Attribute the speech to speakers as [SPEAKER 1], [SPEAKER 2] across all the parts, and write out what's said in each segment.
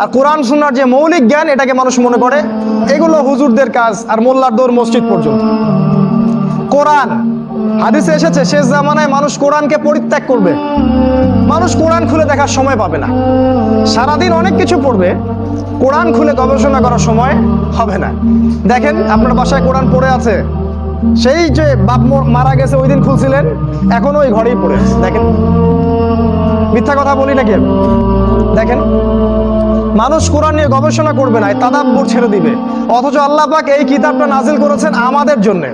[SPEAKER 1] আর কোরআন শোনার যে মৌলিক জ্ঞান এটাকে মানুষ মনে করে, এগুলো হুজুরদের কাজ আর মোল্লার দৌড় মসজিদ পর্যন্ত। কোরআন, হাদিসে এসেছে, শেষ জামানায় মানুষ কোরআনকে পরিত্যাগ করবে। মানুষ কোরআন খুলে দেখার সময় পাবে না। সারাদিন অনেক কিছু পড়বে, কোরআন খুলে গবেষণা করার সময় হবে না। দেখেন, আপনার বাসায় কোরআন পড়ে আছে, সেই যে বাপ মারা গেছে, ওই দিন খুলছিলেন, এখনও ওই ঘরেই পড়ে আছে। দেখেন, মিথ্যা কথা বলি নাকি? দেখেন মানুষ কোরআন নিয়ে গবেষণা করবে না তাদাব্বর ছেড়ে দিবে। অথচ আল্লাহ পাক এই কিতাবটা নাজিল করেছেন আমাদের জন্য।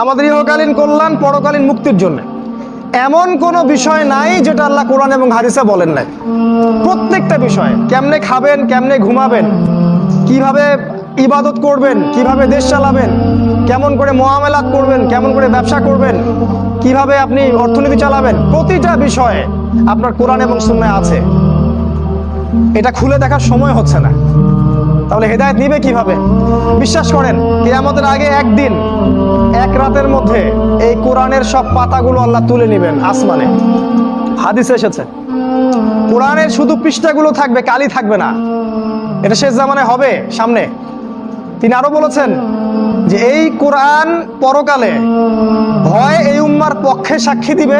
[SPEAKER 1] আমাদের ইহকালীন কল্যাণ, পরকালীন মুক্তির জন্য। এমন কোনো বিষয় নাই যেটা আল্লাহ কোরআন এবং হাদিসে বলেন নাই। প্রত্যেকটা বিষয়, কেমনে খাবেন, কেমনে ঘুমাবেন, কীভাবে ইবাদত করবেন, কীভাবে দেশ চালাবেন, কেমন করে মোয়ামেলাত করবেন, কেমন করে ব্যবসা করবেন, কীভাবে আপনি অর্থনীতি চালাবেন, প্রতিটা বিষয়ে আপনার কোরআন এবং সুন্নায় আছে। এটা খুলে দেখার সময় হচ্ছে না। তাহলে হেদায়েত নিবে কীভাবে? বিশ্বাস করেন আমাদের আগে একদিন, এক রাতের মধ্যে এই কোরআনের সব পাতাগুলো আল্লাহ তুলে নেবেন আসমানে। হাদিসে এসেছে, কোরআনের শুধু পৃষ্ঠাগুলো থাকবে, কালি থাকবে না। এটা শেষ জামানে হবে, সামনে। তিনি আরও বলেছেন যে এই কোরআন পরকালে হয় এই উম্মার পক্ষে সাক্ষী দিবে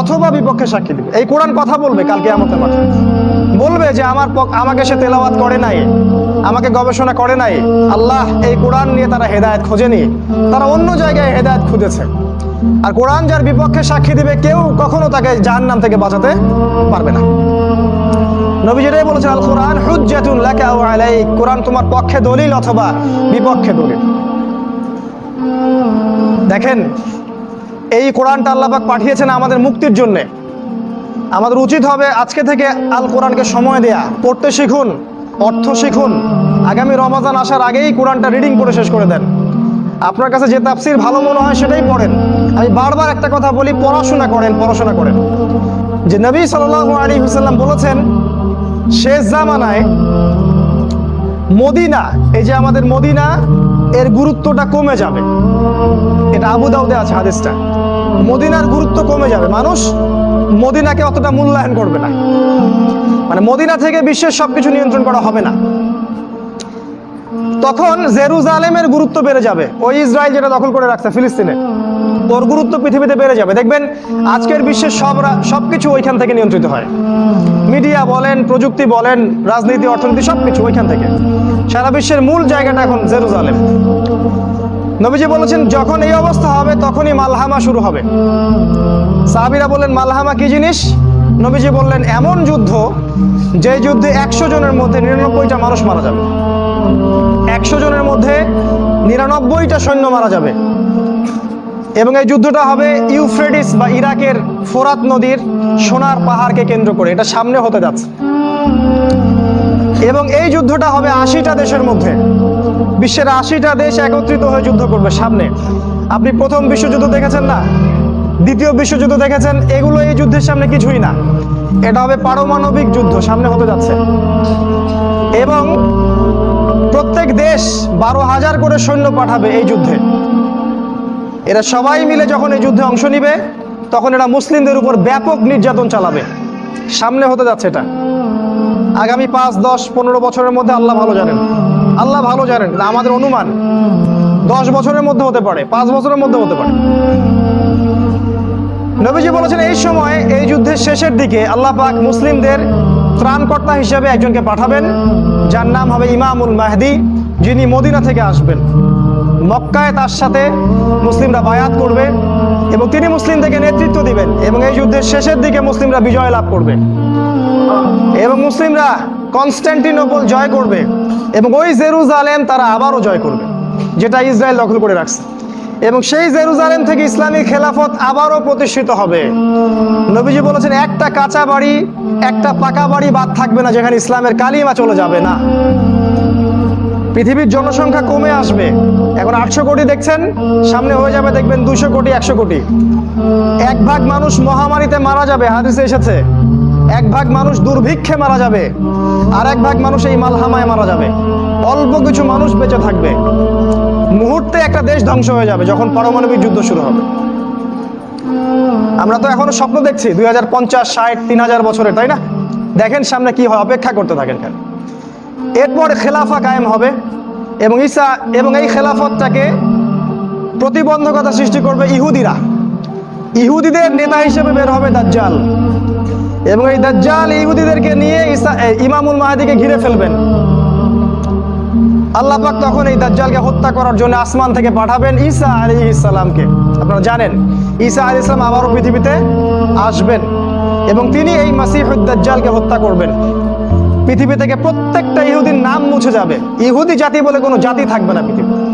[SPEAKER 1] অথবা বিপক্ষে সাক্ষী দিবে। এই কোরআন কথা বলবে কালকে আমাদের মাঠে। যে আমার আমাকে সে তেলাওয়াত করে নাই, আমাকে গবেষণা করে নাই, আল্লাহ এই কোরআন নিয়ে তারা হেদায়েত খোঁজেনি তারা অন্য জায়গায় হেদায়েত খুঁজেছে। আর কোরআন যার বিপক্ষে সাক্ষী দিবে, কেউ কখনো তাকে জাহান্নাম থেকে বাঁচাতে পারবে না। নবী বলেছেন আল কোরআন হুজ্জাতুন লাকা ওয়া আলাইক। কোরআন তোমার পক্ষে দলিল অথবা বিপক্ষে দলিল। দেখেন, এই কোরআনটা আল্লাহ পাক পাঠিয়েছেন আমাদের মুক্তির জন্য। আমাদের উচিত হবে আজকে থেকে আল কোরআনকে সময় দেয়া। পড়তে শিখুন, অর্থ শিখুন। আগামী রমাজান আসার আগেই কোরআনটা রিডিং করে শেষ করে দেন। আপনার কাছে যে তাফসির ভালো মনে হয় সেটাই পড়েন। আমি বারবার একটা কথা বলি, পড়াশোনা করেন পড়াশোনা করেন। যে নবী সাল্লাল্লাহু আলাইহি ওয়াসাল্লাম বলেছেন, শেষ জামানায় মদিনা, এই যে আমাদের মদিনা, এর গুরুত্বটা কমে যাবে। এটা আবু দাউদে আছে হাদিসটা। মদিনার গুরুত্ব কমে যাবে। মানুষ মদিনাকে অতটা মূল্যায়ন করবে না। মানে মদিনা থেকে বিশ্বের সবকিছু নিয়ন্ত্রণ করা হবে না। তখন জেরুজালেমের গুরুত্ব বেড়ে যাবে। ওই ইসরায়েল যেটা দখল করে রাখছে, ফিলিস্তিনে, ওর গুরুত্ব পৃথিবীতে বেড়ে যাবে। দেখবেন, আজকের বিশ্বের সব সবকিছু ওইখান থেকে নিয়ন্ত্রিত হয়। মিডিয়া বলেন, প্রযুক্তি বলেন, রাজনীতি, অর্থনীতি, সবকিছু ওইখান থেকে। সারা বিশ্বের মূল জায়গাটা এখন জেরুজালেম। নবীজি বলেছেন, যখন এই অবস্থা হবে, তখনই মালহামা শুরু হবে। সাহাবিরা বললেন, মালহামা কি জিনিস? নবীজি বললেন, এমন যুদ্ধ, যে যুদ্ধে একশো জনের মধ্যে নিরানব্বইটা মানুষ মারা যাবে। একশো জনের মধ্যে নিরানব্বইটা সৈন্য মারা যাবে। এবং এই যুদ্ধটা হবে ইউফ্রেডিস বা ইরাকের ফোরাত নদীর সোনার পাহাড়কে কেন্দ্র করে। এটা সামনে হতে যাচ্ছে। এবং এই যুদ্ধটা হবে আশিটা দেশের মধ্যে। বিশ্বের আশিটা দেশ একত্রিত হয়ে যুদ্ধ করবে সামনে। আপনি প্রথম বিশ্বযুদ্ধ দেখেছেন না? দ্বিতীয় বিশ্বযুদ্ধ দেখেছেন? এগুলো এই যুদ্ধের সামনে কিছুই না। এটা হবে পারমাণবিক যুদ্ধ, সামনে হতে যাচ্ছে। এবং প্রত্যেক দেশ বারো হাজার করে সৈন্য পাঠাবে এই যুদ্ধে। এরা সবাই মিলে যখন এই যুদ্ধে অংশ নিবে, তখন এরা মুসলিমদের উপর ব্যাপক নির্যাতন চালাবে। সামনে হতে যাচ্ছে এটা। আগামী পাঁচ, দশ, পনেরো বছরের মধ্যে আল্লাহ ভালো জানেন। আল্লাহ ভালো জানেন আমাদের অনুমান। দশ বছরের মধ্যে হতে পারে, পাঁচ বছরের মধ্যে হতে পারে। নবীজি বলেছেন, এই সময়, এই যুদ্ধের শেষের দিকে আল্লাহ পাক মুসলিমদের ত্রাণকর্তা হিসেবে একজনকে পাঠাবেন, যার নাম হবে ইমামুল মাহদি, যিনি মদিনা থেকে আসবেন। মক্কায় তার সাথে মুসলিমরা বায়াত করবে এবং তিনি মুসলিমদেরকে নেতৃত্ব দিবেন এবং এই যুদ্ধের শেষের দিকে মুসলিমরা বিজয় লাভ করবে। এবং মুসলিমরা কনস্ট্যান্টিনোপল জয় করবে এবং ওই জেরুজালেম তারা আবারও জয় করবে, যেটা ইসরায়েল দখল করে রাখছে। এবং সেই জেরুজালেম থেকে ইসলামী খেলাফত আবারও প্রতিষ্ঠিত হবে। নবীজি বলেছেন, একটা কাঁচা বাড়ি, একটা পাকা বাড়ি বাদ থাকবে না, যেখানে ইসলামের কালিমা চলে যাবে না। পৃথিবীর জনসংখ্যা কমে আসবে। এখন আটশো কোটি দেখছেন, সামনে হয়ে যাবে, দেখবেন দুশো কোটি, একশো কোটি। এক ভাগ মানুষ মহামারীতে মারা যাবে, হাদিসে এসেছে। এক ভাগ মানুষ দুর্ভিক্ষে মারা যাবে, আর এক ভাগ মানুষ এই মালহামায় মারা যাবে। অল্প কিছু মানুষ বেঁচে থাকবে। মুহূর্তে একটা দেশ ধ্বংস হয়ে যাবে, যখন পারমাণবিক যুদ্ধ শুরু হবে। আমরা তো এখনও স্বপ্ন দেখছি, দুই হাজার পঞ্চাশ, ষাট, তিন হাজার বছরে তাই না? দেখেন সামনে কি হয়, অপেক্ষা করতে থাকেন কেন? এরপর খেলাফা কায়েম হবে, এবং ঈসা, এবং এই খেলাফতটাকে প্রতিবন্ধকতা সৃষ্টি করবে ইহুদিরা। ইহুদিদের নেতা হিসেবে বের হবে দাজ্জাল। এবং এই দাজ্জাল ইহুদিদেরকে নিয়ে এ, ইমামুল মাহাদিকে ঘিরে ফেলবেন। আল্লাহ পাক তখন এই দাজ্জালকে হত্যা করার জন্য আসমান থেকে পাঠাবেন ঈসা আলী ইসলামকে আপনারা জানেন ঈসা আলী ইসলাম আবারও পৃথিবীতে আসবেন এবং তিনি এই দাজ্জালকে হত্যা করবেন। পৃথিবী থেকে প্রত্যেকটা ইহুদির নাম মুছে যাবে। ইহুদি জাতি বলে কোনো জাতি থাকবে না পৃথিবীতে।